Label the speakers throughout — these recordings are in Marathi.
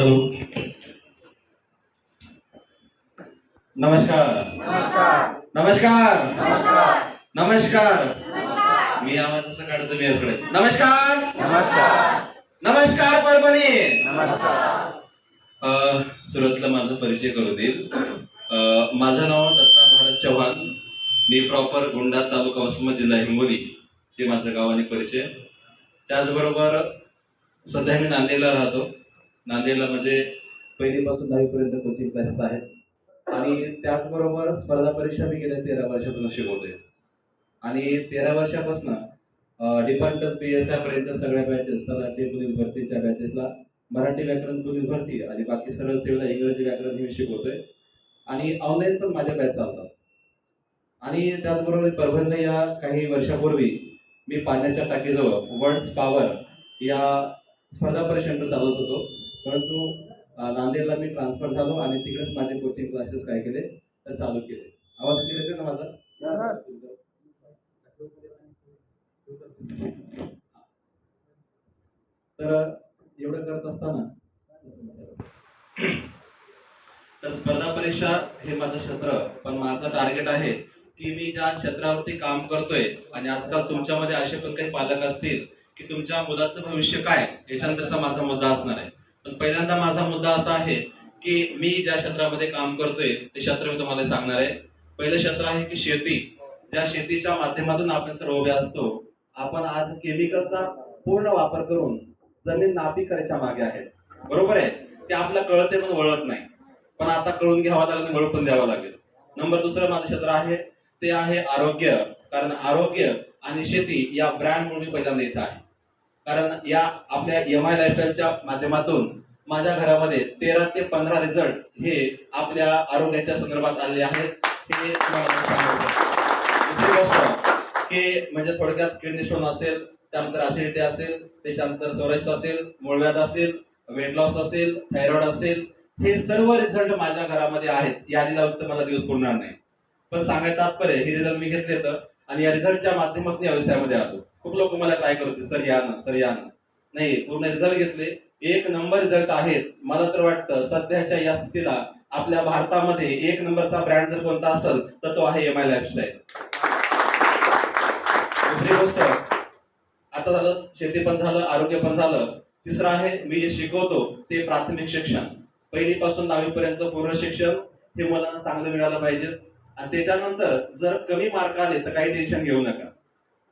Speaker 1: हॅलो नमस्कार.
Speaker 2: नमस्कार.
Speaker 1: नमस्कार. मी आवाज असं काढतो मी याकडे नमस्कार.
Speaker 2: नमस्कार.
Speaker 1: नमस्कार परभणी.
Speaker 2: नमस्कार.
Speaker 1: सुरुवातीला माझा परिचय करू देईल. माझं नाव दत्ता भारत चव्हाण. मी प्रॉपर गुंडा तालुका वसमत जिल्हा हिंगोली हे माझं गाव आणि परिचय. त्याचबरोबर सध्या मी नांदेडला राहतो. नांदेडला म्हणजे पहिलीपासून दहावीपर्यंत कोचिंग क्लासेस आहेत. आणि त्याचबरोबर स्पर्धा परीक्षा मी गेल्या तेरा वर्षातून शिकवतोय आणि तेरा वर्षापासून डिपार्टमेंट पी एस आय पर्यंत सगळ्या बॅचेस तलाठी पोलीस भरतीच्या बॅचेसला मराठी व्याकरण पोलीस भरती आणि बाकी सरळ सेवेला इंग्रजी व्याकरण हे मी शिकवतोय आणि ऑनलाईन पण माझ्या बॅच चालतात आणि त्याचबरोबर परभणीला या काही वर्षापूर्वी मी पाण्याच्या टाकीजवळ वर्ल्ड पॉवर या स्पर्धा परीक्षा चालवत होतो. परंतु नांदेडला मी ट्रान्सफर झालो आणि तिकडेच माझे कोचिंग क्लासेस काय केले तर चालू केले. आवाज क्लिअर येतोय ना माझा? तर एवढं करत असताना तर स्पर्धा परीक्षा हे माझं क्षेत्र पण माझं टार्गेट आहे की मी ज्या क्षेत्रावरती काम करतोय आणि आजकाल तुमच्यामध्ये असे पण काही पालक असतील की तुमच्या मुलाचं भविष्य काय याच्यानंतरचा माझा मुद्दा असणार आहे. पहिल्यांदा माझा मुद्दा असा आहे की मी ज्या क्षेत्रामध्ये काम करतोय ते क्षेत्र मी तुम्हाला सांगणार आहे. पहिलं क्षेत्र आहे की शेती. ज्या शेतीच्या माध्यमातून आपण सर्व उभे असतो आपण आज केमिकलचा पूर्ण वापर करून जमीन नापी करायच्या मागे आहे बरोबर आहे? ते आपल्याला कळते पण वळत नाही. पण आता कळून घ्यावा लागेल आणि वळू पण द्यावा लागेल. नंबर दुसरं माझं क्षेत्र आहे ते आहे आरोग्य. कारण आरोग्य आणि शेती या ब्रँडमुळे मी पहिल्यांदा येत आहे. कारण या आपल्या एम आय लाईफस्टाईलच्या माध्यमातून माझ्या घरामध्ये तेरा ते पंधरा रिझल्ट हे आपल्या आरोग्याच्या संदर्भात आलेले आहेत. हे तुम्हाला दुसरी गोष्ट की म्हणजे थोडक्यात किडनी स्टोन असेल त्यानंतर ऍसिडिटी असेल त्याच्यानंतर सोरायस असेल मूळव्याध असेल वेट लॉस असेल थायरॉइड असेल हे सर्व रिझल्ट माझ्या घरामध्ये आहेत. यादीला फक्त मला दिवस पुरणार नाही. पण सांगायचं तात्पर्य हे रिझल्ट मी घेतले तर आणि या रिझल्टच्या माध्यमातून या व्यवसायामध्ये आलो. खूप लोक मला ट्राय करते सर या ना सर या ना. नाही पूर्ण रिझल्ट घेतले. एक नंबर रिझल्ट आहेत. मला तर वाटतं सध्याच्या या स्थितीला आपल्या भारतामध्ये एक नंबरचा ब्रँड जर कोणता असेल तर तो आहे एम आय लाईफस्टाईल दुसरी गोष्ट आता झालं शेती पण झालं आरोग्य पण झालं. तिसरं आहे मी जे शिकवतो ते प्राथमिक शिक्षण. पहिलीपासून दहावीपर्यंत पूर्ण शिक्षण हे मुलांना चांगलं मिळालं पाहिजे. आणि त्याच्यानंतर जर कमी मार्क आले तर काही टेन्शन घेऊ नका.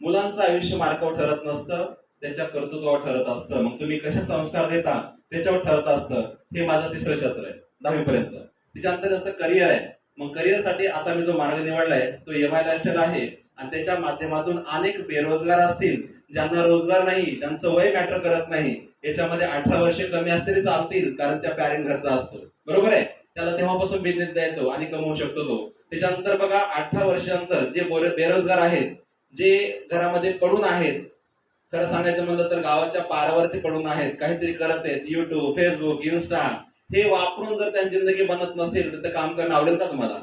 Speaker 1: मुलांचं आयुष्य मार्कावर ठरत नसतं त्याच्या कर्तृत्वावर ठरत असतं. मग तुम्ही कसे संस्कार देता त्याच्यावर ठरत असतं. हे माझं तिसरं क्षेत्र आहे दहावी पर्यंत त्याच्यानंतर त्याचं करिअर आहे. मग करिअरसाठी आता मी जो मार्ग निवडलाय तो एम आय लाईफस्टाईल आहे. आणि त्याच्या माध्यमातून अनेक बेरोजगार असतील ज्यांना रोजगार नाही त्यांचं वय मॅटर करत नाही. याच्यामध्ये अठरा वर्षे कमी असतील चालतील कारण त्या पॅरेंट घरचा असतो. बरोबर आहे? त्याला तेव्हापासून बिझनेस द्यायचो आणि कमवू शकतो तो. त्याच्यानंतर बघा अठरा वर्षानंतर जे बेरोजगार आहेत जे घरामध्ये पडून आहेत खरं सांगायचं म्हणलं तर गावाच्या पारावरती पडून आहेत काहीतरी करत आहेत युट्यूब फेसबुक इन्स्टा हे वापरून जर त्यांची जिंदगी बनत नसेल तर ते काम करणं आवडेल का तुम्हाला?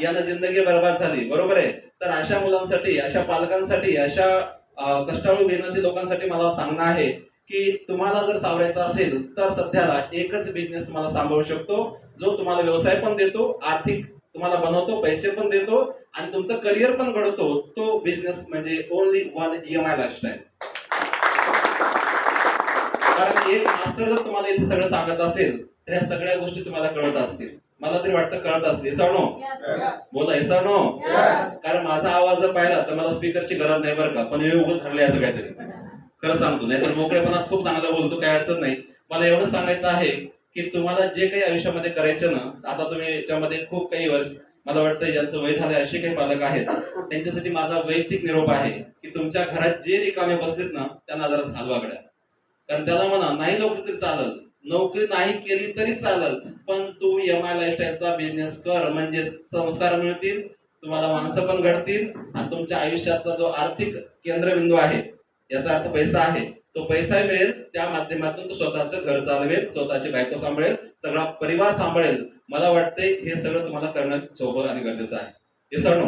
Speaker 1: यांना जिंदगी बरबाद झाली बरोबर आहे? तर अशा मुलांसाठी अशा पालकांसाठी अशा कष्टाळू मेहनती लोकांसाठी मला सांगणं आहे की तुम्हाला जर सावरायचं असेल तर सध्याला एकच बिझनेस तुम्हाला सांभाळू शकतो जो तुम्हाला व्यवसाय पण देतो आर्थिक तुम्हाला बनवतो पैसे पण देतो आणि तुमचं करिअर पण घडवतो. तो बिझनेस म्हणजे only one M I lifestyle कारण एक मास्टर जर तुम्हाला इथे सगळं सांगत असेल तर ह्या सगळ्या गोष्टी तुम्हाला कळत असतील. मला तरी वाटतं कळत असतील. सणो बोला सणो कारण माझा आवाज जर पाहिला तर मला स्पीकरची गरज नाही बरं का. पण हे उगत ठरले असं काहीतरी. खरं सांगतो. नाही तर मोकळेपणात खूप चांगलं बोलतो काही अडचण नाही. मला एवढं सांगायचं आहे की तुम्हाला जे काही आयुष्यामध्ये करायचं ना आता तुम्ही याच्यामध्ये खूप काही वर्ष मला वाटतं ज्यांचं वय झालंय असे काही पालक आहेत त्यांच्यासाठी माझा वैयक्तिक निरोप आहे की तुमच्या घरात जे रिकामे बसलेत ना त्यांना जरा सालवागड्या कारण त्याला म्हणा नाही नोकरी तरी चालल. नोकरी नाही केली तरी चालल. पण तू एम आय लाईफस्टाईलचा बिझनेस कर म्हणजे संस्कार मिळतील तुम्हाला माणसं पण घडतील आणि तुमच्या आयुष्याचा जो आर्थिक केंद्रबिंदू आहे याचा अर्थ पैसा आहे. तो पैसा मिळेल त्या माध्यमातून तो स्वतःचं घर चालवेल स्वतःची बायको सांभाळेल सगळा परिवार सांभाळेल. मला वाटते हे सगळं तुम्हाला करणं सोपं आणि गरजेचं आहे. हे सर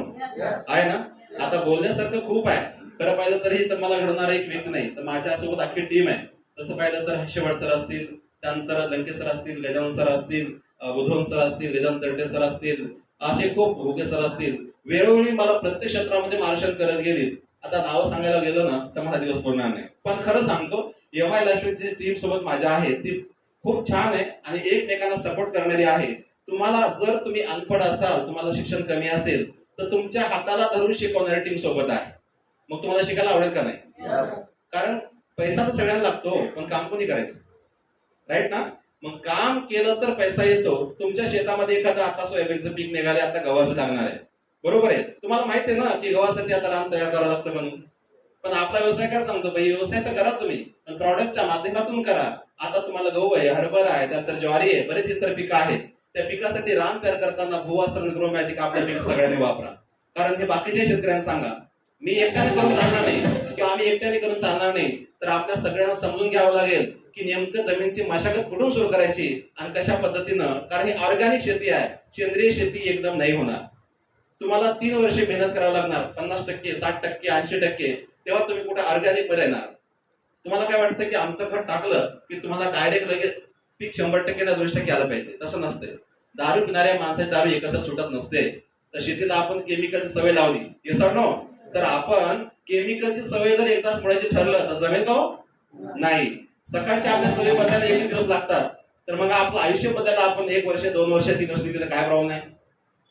Speaker 1: आहे ना? आता बोलण्यासारखं खूप आहे. खरं पाहिलं तरी तर मला घडणारा एक व्यक्ती नाही. तर माझ्यासोबत अख्खी टीम आहे. तसं पाहिलं तर शेवट सर असतील त्यानंतर लंके सर असतील गजानन सर असतील अ, बुधवंत सर असतील वेदांत तर्टे सर असतील असे खूप भोगे सर असतील. वेळोवेळी मला प्रत्येक क्षेत्रामध्ये मार्गदर्शन करत गेली. आता नावं सांगायला गेलं ना तर मला दिवस पुरणार नाही. पण खरं सांगतो एम आय लाईफची टीम सोबत माझ्या आहे ती खूप छान आहे आणि एकमेकांना सपोर्ट करणारी आहे. तुम्हाला जर तुम्ही अनपढ असाल तुम्हाला शिक्षण कमी असेल तर तुमच्या हाताला धरून शिकवणारी टीम सोबत आहे. मग तुम्हाला शिकायला आवडेल का नाही. कारण पैसा तर सगळ्यांना लागतो पण काम कोणी करायचं? राईट ना? मग काम केलं तर पैसा येतो. तुमच्या शेतामध्ये एखादं आता सोयाबीनचं पीक निघाले आता गव्हाचं लागणार आहे. बरोबर आहे. तुम्हाला माहिती आहे ना की गव्हासाठी आता रान तयार करावं लागतं म्हणून. पण आपला व्यवसाय काय सांगतो भाई व्यवसाय तर करा तुम्ही पण प्रॉडक्टच्या माध्यमातून करा. आता तुम्हाला गहू आहे हरभरा आहे त्यानंतर ज्वारी आहे बरेच इतर पिकं आहेत. त्या पिकासाठी रान तयार करताना भूवासन ग्रो मॅजिक आपल्या पीक सगळ्यांनी वापरा. कारण हे बाकीच्या शेतकऱ्यांना सांगा. मी एकट्याने करून चालणार नाही. किंवा आम्ही एकट्याने करून चालणार नाही. तर आपल्या सगळ्यांना समजून घ्यावं लागेल की नेमकं जमीनची मशागत कुठून सुरू करायची आणि कशा पद्धतीनं? कारण ही ऑर्गॅनिक शेती आहे. सेंद्रिय शेती एकदम नाही होणार. तुम्हाला तीन वर्षे मेहनत करावी लागणार. पन्नास टक्के साठ टक्के ऐंशी टक्के तेव्हा तुम्ही कुठे ऑर्गॅनिकमध्ये येणार. तुम्हाला काय वाटतं की आमचं खत टाकलं की तुम्हाला डायरेक्ट लगेच पीक शंभर टक्के त्या दोनशे टक्के आलं पाहिजे? तसं नसते दारू पिणाऱ्या माणसाची दारू एकच सुटत नसते. तर शेतीला आपण केमिकलची सवय लावली. हे सर नो तर आपण केमिकलची सवय जर एकदाच मुळाची ठरलं तर जमेल का हो? नाही. सकाळच्या आपल्या सवय बदलायला एक दिवस लागतात. तर मग आपलं आयुष्य बदलायला आपण एक वर्ष दोन वर्ष तीन वर्ष दिलं काय प्रॉब्लेम नाही.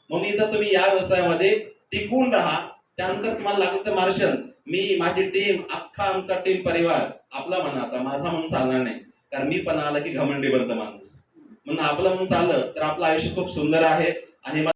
Speaker 1: म्हणून इथं तुम्ही या व्यवसायामध्ये टिकून राहा. त्यानंतर तुम्हाला लागत मार्शन मी माझी टीम अख्खा आमचा टीम परिवार आपला म्हणा आता. माझा म्हणून चालणार नाही. कारण मी पण आला की घमंडी माणूस. म्हणून आपलं म्हणून चाललं तर आपलं आयुष्य खूप सुंदर आहे. आणि